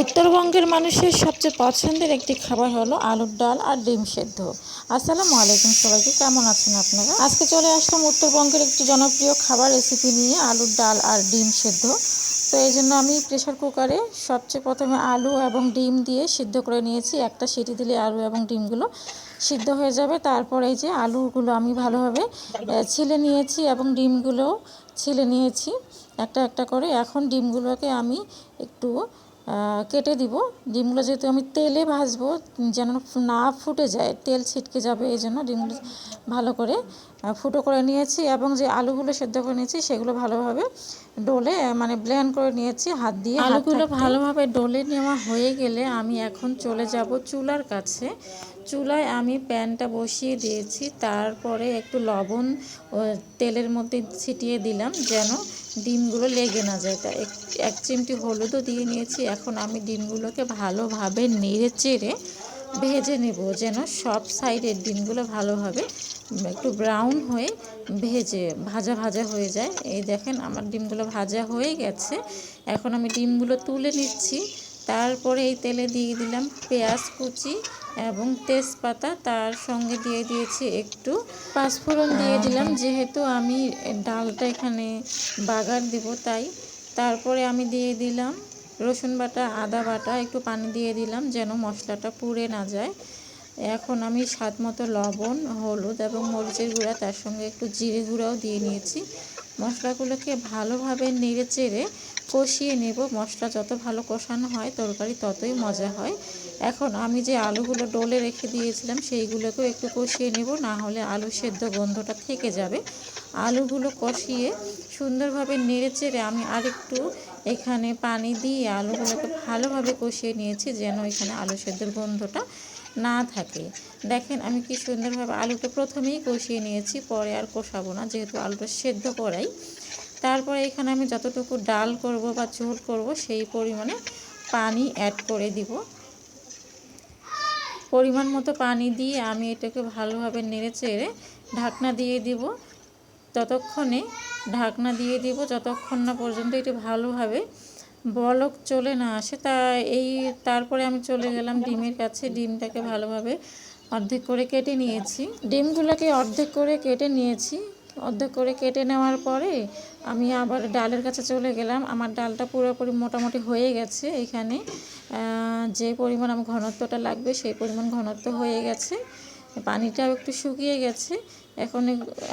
উত্তরবঙ্গের মানুষের সবচেয়ে পছন্দের একটি খাবার হলো আলুর ডাল আর ডিম সেদ্ধ। আসসালামু আলাইকুম সবাইকে, কেমন আছেন আপনারা? আজকে চলে আসলাম উত্তরবঙ্গের একটি জনপ্রিয় খাবার রেসিপি নিয়ে, আলুর ডাল আর ডিম সেদ্ধ। তো এই জন্য আমি প্রেশার কুকারে সবচেয়ে প্রথমে আলু এবং ডিম দিয়ে সিদ্ধ করে নিয়েছি। একটা সিটি দিলে আলু এবং ডিমগুলো সিদ্ধ হয়ে যাবে। তারপর এই যে আলুগুলো আমি ভালোভাবে ছিলে নিয়েছি এবং ডিমগুলো ছিলে নিয়েছি। একটা একটা করে। এখন ডিমগুলোকে আমি একটু কেটে দিব। ডিমগুলো যেহেতু আমি তেলে ভাজবো, যেন না ফুটে যায়, তেল ছিটকে যাবে, এই জন্য ডিমগুলো ভালো করে ফুটো করে নিয়েছি এবং যে আলুগুলো সেদ্ধ করে নিয়েছি সেগুলো ভালোভাবে ডোলে মানে ব্লেন্ড করে নিয়েছি হাত দিয়ে আলুগুলো ভালোভাবে ডোলে নেওয়া হয়ে গেলে আমি এখন চলে যাব চুলার কাছে। চুলায় আমি প্যানটা বসিয়ে দিয়েছি তারপরে একটু লবণ ও তেলের মধ্যে ছিটিয়ে দিলাম যেন ডিমগুলো লেগে না যায়। তা এক এক চিমটি হলুদও দিয়ে নিয়েছি এখন আমি ডিমগুলোকে ভালোভাবে নেড়ে চেড়ে ভেজে নেব যেন সব সাইডের ডিমগুলো ভালোভাবে একটু ব্রাউন হয়ে ভেজে, ভাজা ভাজা হয়ে যায়। এই দেখেন আমার ডিমগুলো ভাজা হয়ে গেছে। এখন আমি ডিমগুলো তুলে নিচ্ছি। তারপরে এই তেলে দিয়ে দিলাম পেঁয়াজ কুচি এবং তেজপাতা। তার সঙ্গে দিয়ে দিয়েছি একটু পাঁচফোড়ন দিয়ে দিলাম। যেহেতু আমি ডালটা এখানে বাগার দিব, তাই। তারপরে আমি দিয়ে দিলাম রসুন বাটা, আদা বাটা, একটু পানি দিয়ে দিলাম যেন মশলাটা পুড়ে না যায়। এখন আমি স্বাদ মতো লবণ, হলুদ এবং মরিচের গুঁড়া, তার সঙ্গে একটু জিরে গুঁড়াও দিয়ে নিয়েছি। মশলাগুলোকে ভালোভাবে নেড়ে চেড়ে কষিয়ে নেব। মশলা যত ভালো কষানো হয়, তরকারি ততই মজা হয়। এখন আমি যে আলুগুলো ডোলে রেখে দিয়েছিলাম, সেইগুলোকেও একটু কষিয়ে নেব, না হলে আলু সেদ্ধ গন্ধটা থেকে যাবে। আলুগুলো কষিয়ে সুন্দরভাবে নেড়ে চেড়ে আমি আরেকটু এখানে পানি দিয়ে আলুগুলোকে ভালোভাবে কষিয়ে নিয়েছি, যেন এখানে আলু সেদ্ধর গন্ধটা না থাকে। দেখেন, আমি কি সুন্দরভাবে আলুটা প্রথমেই কষিয়ে নিয়েছি, পরে আর কষাবো না, যেহেতু আলুটা সেদ্ধ করাই। তারপরে এখানে আমি যতটুকু ডাল করব বা ঝোল করব, সেই পরিমাণে পানি অ্যাড করে দিব। পরিমাণ মতো পানি দিয়ে আমি এটাকে ভালোভাবে নেড়ে চেড়ে ঢাকনা দিয়ে দিব। ততক্ষণে ঢাকনা দিয়ে দিব, যতক্ষণ না পর্যন্ত এটি ভালোভাবে বলক চলে না আসে, তা এই তারপরে আমি চলে গেলাম ডিমের কাছে। ডিমটাকে ভালোভাবে অর্ধেক করে কেটে নিয়েছি। ডিমগুলোকে অর্ধেক করে কেটে নিয়েছি। অর্ধেক করে কেটে নেওয়ার পরে আমি আবার ডালের কাছে চলে গেলাম। আমার ডালটা পুরোপুরি মোটামুটি হয়ে গেছে এখানে। যে পরিমাণ আমার ঘনত্বটা লাগবে সেই পরিমাণ ঘনত্ব হয়ে গেছে। পানিটাও একটু শুকিয়ে গেছে। এখন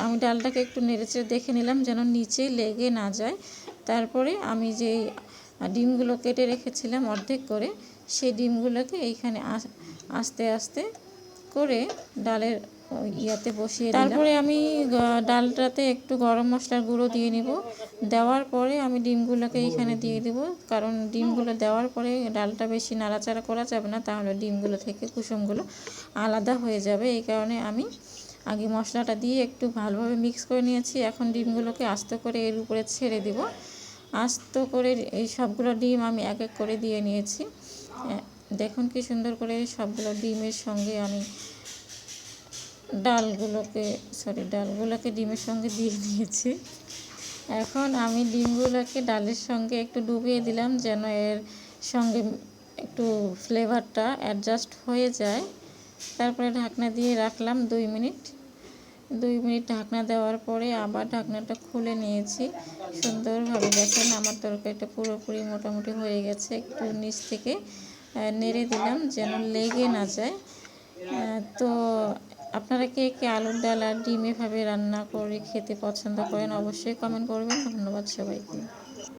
আমি ডালটাকে একটু নেড়েচেড়ে দেখে নিলাম যেন নিচে লেগে না যায়। তারপরে আমি যে ডিমগুলো কেটে রেখেছিলাম অর্ধেক করে, সেই ডিমগুলোকে এইখানে আস- আস্তে আস্তে করে ডালের ইয়াতে বসিয়ে তারপরে আমি ডালটাতে একটু গরম মশলার গুঁড়ো দিয়ে নিব। দেওয়ার পরে আমি ডিমগুলোকে এইখানে দিয়ে দেব। কারণ ডিমগুলো দেওয়ার পরে ডালটা বেশি নাড়াচাড়া করা যাবে না, তাহলে ডিমগুলো থেকে কুসুমগুলো আলাদা হয়ে যাবে। এই কারণে আমি আগে মশলাটা দিয়ে একটু ভালোভাবে মিক্স করে নিয়েছি। এখন ডিমগুলোকে আস্তে করে এর উপরে ছেড়ে দিব। আস্ত করে এই সবগুলো ডিম আমি এক এক করে দিয়ে নিয়েছি। দেখুন কি সুন্দর করে সবগুলো ডিমের সঙ্গে আমি ডালগুলোকে সরি ডালগুলোকে ডিমের সঙ্গে দিয়ে দিয়েছি এখন আমি ডিমগুলোকে ডালের সঙ্গে একটু ডুবিয়ে দিলাম যেন এর সঙ্গে একটু ফ্লেভারটা অ্যাডজাস্ট হয়ে যায়। তারপরে ঢাকনা দিয়ে রাখলাম দুই মিনিট। দুই মিনিট ঢাকনা দেওয়ার পরে আবার ঢাকনাটা খুলে নিয়েছি। সুন্দরভাবে দেখেন আমার তরকারিটা পুরোপুরি মোটামুটি হয়ে গেছে। একটু নিচ থেকে নেড়ে দিলাম যেন লেগে না যায়। তো আপনারা কে কে আলুর ডাল আর ডিম এভাবে রান্না করে খেতে পছন্দ করেন অবশ্যই কমেন্ট করবেন। ধন্যবাদ সবাইকে।